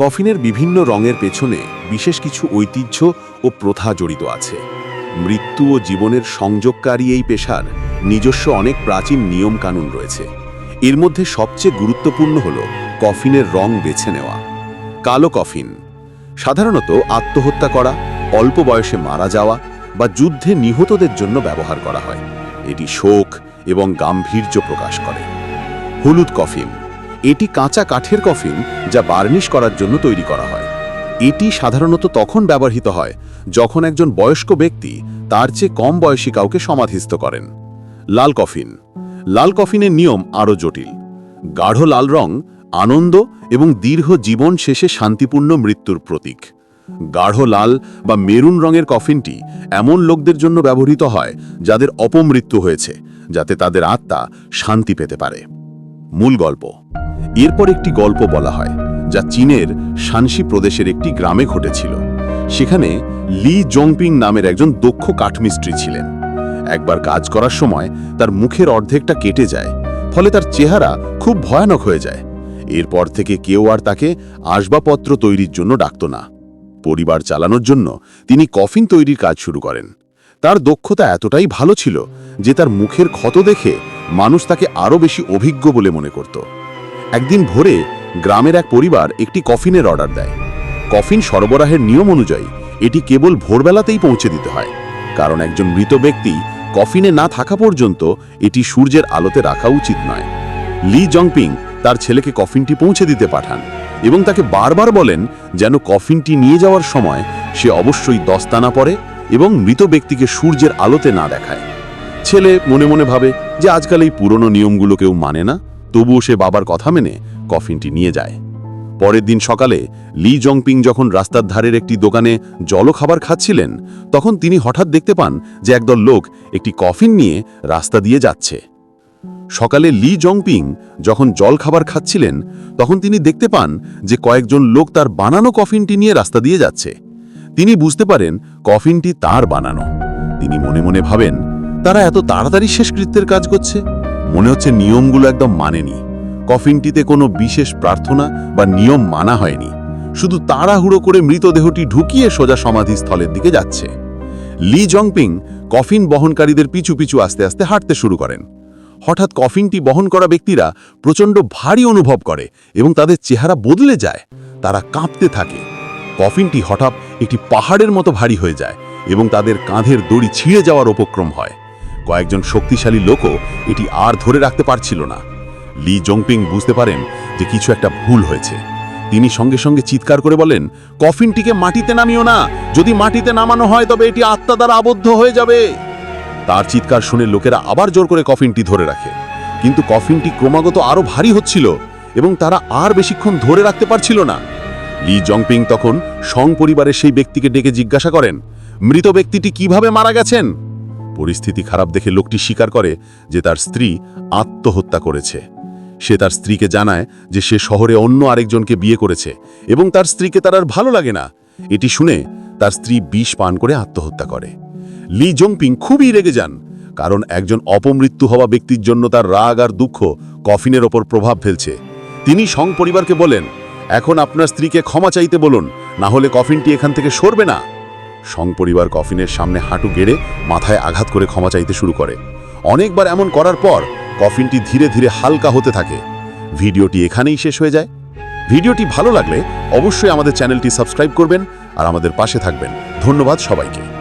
কফিনের বিভিন্ন রঙের পেছনে বিশেষ কিছু ঐতিহ্য ও প্রথা জড়িত আছে। মৃত্যু ও জীবনের সংযোগকারী এই পেশার নিজস্ব অনেক প্রাচীন নিয়মকানুন রয়েছে। এর মধ্যে সবচেয়ে গুরুত্বপূর্ণ হল কফিনের রং বেছে নেওয়া। কালো কফিন, সাধারণত আত্মহত্যা করা, অল্প বয়সে মারা যাওয়া বা যুদ্ধে নিহতদের জন্য ব্যবহার করা হয়। এটি শোক এবং গাম্ভীর্য প্রকাশ করে। হলুদ কফিন এটি কাঁচা কাঠের কফিন যা বার্নিশ করার জন্য তৈরি করা হয়। এটি সাধারণত তখন ব্যবহৃত হয় যখন একজন বয়স্ক ব্যক্তি তার চেয়ে কম বয়সী কাউকে সমাধিস্থ করেন। লাল কফিন। লাল কফিনের নিয়ম আরও জটিল। গাঢ় লাল রং, আনন্দ এবং দীর্ঘ জীবন শেষে শান্তিপূর্ণ মৃত্যুর প্রতীক। গাঢ় লাল বা মেরুন রঙের কফিনটি এমন লোকদের জন্য ব্যবহৃত হয় যাদের অপমৃত্যু হয়েছে, যাতে তাদের আত্মা শান্তি পেতে পারে। মূল গল্প। এরপর একটি গল্প বলা হয়, যা চীনের শানসি প্রদেশের একটি গ্রামে ঘটেছিল। সেখানে লি জংপিং নামের একজন দক্ষ কাঠমিস্ত্রি ছিলেন। একবার কাজ করার সময় তার মুখের অর্ধেকটা কেটে যায়, ফলে তার চেহারা খুব ভয়ানক হয়ে যায়। এরপর থেকে কেউ আর তাকে আসবাবপত্র তৈরির জন্য ডাকত না। পরিবার চালানোর জন্য তিনি কফিন তৈরির কাজ শুরু করেন। তার দক্ষতা এতটাই ভালো ছিল যে তার মুখের ক্ষত দেখে মানুষ তাকে আরও বেশি অভিজ্ঞ বলে মনে করত। একদিন ভোরে গ্রামের এক পরিবার একটি কফিনের অর্ডার দেয়। কফিন সরবরাহের নিয়ম অনুযায়ী এটি কেবল ভোরবেলাতেই পৌঁছে দিতে হয়, কারণ একজন মৃত ব্যক্তি কফিনে না থাকা পর্যন্ত এটি সূর্যের আলোতে রাখা উচিত নয়। লি জংপিং তার ছেলেকে কফিনটি পৌঁছে দিতে পাঠান এবং তাকে বারবার বলেন যেন কফিনটি নিয়ে যাওয়ার সময় সে অবশ্যই দস্তানা পরে এবং মৃত ব্যক্তিকে সূর্যের আলোতে না দেখায়। ছেলে মনে মনে ভাবে যে আজকাল এই পুরনো নিয়মগুলো কেউ মানে না, তবুও সে বাবার কথা মেনে কফিনটি নিয়ে যায়। পরের দিন সকালে লি জংপিং যখন রাস্তার ধারের একটি দোকানে জলখাবার খাচ্ছিলেন, তখন তিনি হঠাৎ দেখতে পান যে একদল লোক একটি কফিন নিয়ে রাস্তা দিয়ে যাচ্ছে। সকালে লি জংপিং যখন জল খাবার খাচ্ছিলেন, তখন তিনি দেখতে পান যে কয়েকজন লোক তার বানানো কফিনটি নিয়ে রাস্তা দিয়ে যাচ্ছে। তিনি বুঝতে পারেন কফিনটি তার বানানো। তিনি মনে মনে ভাবেন তারা এত তাড়াতাড়ি শেষকৃত্যের কাজ করছে? মনে হচ্ছে নিয়মগুলো একদম মানেনি। কফিনটিতে কোনো বিশেষ প্রার্থনা বা নিয়ম মানা হয়নি। শুধু তাড়াহুড়ো করে মৃতদেহটি ঢুকিয়ে সোজা সমাধিস্থলের দিকে যাচ্ছে। লি জংপিং কফিন বহনকারীদের পিছু পিছু আস্তে আস্তে হাঁটতে শুরু করেন। হঠাৎ কফিনটি বহন করা ব্যক্তিরা প্রচণ্ড ভারী অনুভব করে এবং তাদের চেহারা বদলে যায়। তারা কাঁপতে থাকে। কফিনটি হঠাৎ একটি পাহাড়ের মতো ভারী হয়ে যায় এবং তাদের কাঁধের দড়ি ছিঁড়ে যাওয়ার উপক্রম হয়। কয়েকজন শক্তিশালী লোকও এটি আর ধরে রাখতে পারছিল না। লি জংপিং বুঝতে পারেন যে কিছু একটা ভুল হয়েছে। তিনি সঙ্গে সঙ্গে চিৎকার করে বলেন, কফিনটিকে মাটিতে নামিও না। যদি মাটিতে নামানো হয়, তবে এটি আত্মা দ্বারা আবদ্ধ হয়ে যাবে। তার চিৎকার শুনে লোকেরা আবার জোর করে কফিনটি ধরে রাখে। কিন্তু কফিনটি ক্রমাগত আরও ভারী হচ্ছিল এবং তারা আর বেশিক্ষণ ধরে রাখতে পারছিল না। লি জংপিং তখন সং পরিবারের সেই ব্যক্তিকে ডেকে জিজ্ঞাসা করেন, মৃত ব্যক্তিটি কীভাবে মারা গেছেন? পরিস্থিতি খারাপ দেখে লোকটি স্বীকার করে যে তার স্ত্রী আত্মহত্যা করেছে। সে তার স্ত্রীকে জানায় যে সে শহরে অন্য আরেকজনকে বিয়ে করেছে এবং তার স্ত্রীকে তার আর ভালো লাগে না। এটি শুনে তার স্ত্রী বিষ পান করে আত্মহত্যা করে। লি জংপিং খুবই রেগে যান, কারণ একজন অপমৃত্যু হওয়া ব্যক্তির জন্য তার রাগ আর দুঃখ কফিনের ওপর প্রভাব ফেলছে। তিনি সং পরিবারকে বলেন, এখন আপনার স্ত্রীকে ক্ষমা চাইতে বলুন, না হলে কফিনটি এখান থেকে সরবে না। সং পরিবার কফিনের সামনে হাঁটু গেড়ে মাথায় আঘাত করে ক্ষমা চাইতে শুরু করে। অনেকবার এমন করার পর কফিনটি ধীরে ধীরে হালকা হতে থাকে। ভিডিওটি এখানেই শেষ হয়ে যায়। ভিডিওটি ভালো লাগলে অবশ্যই আমাদের চ্যানেলটি সাবস্ক্রাইব করবেন আর আমাদের পাশে থাকবেন। ধন্যবাদ সবাইকে।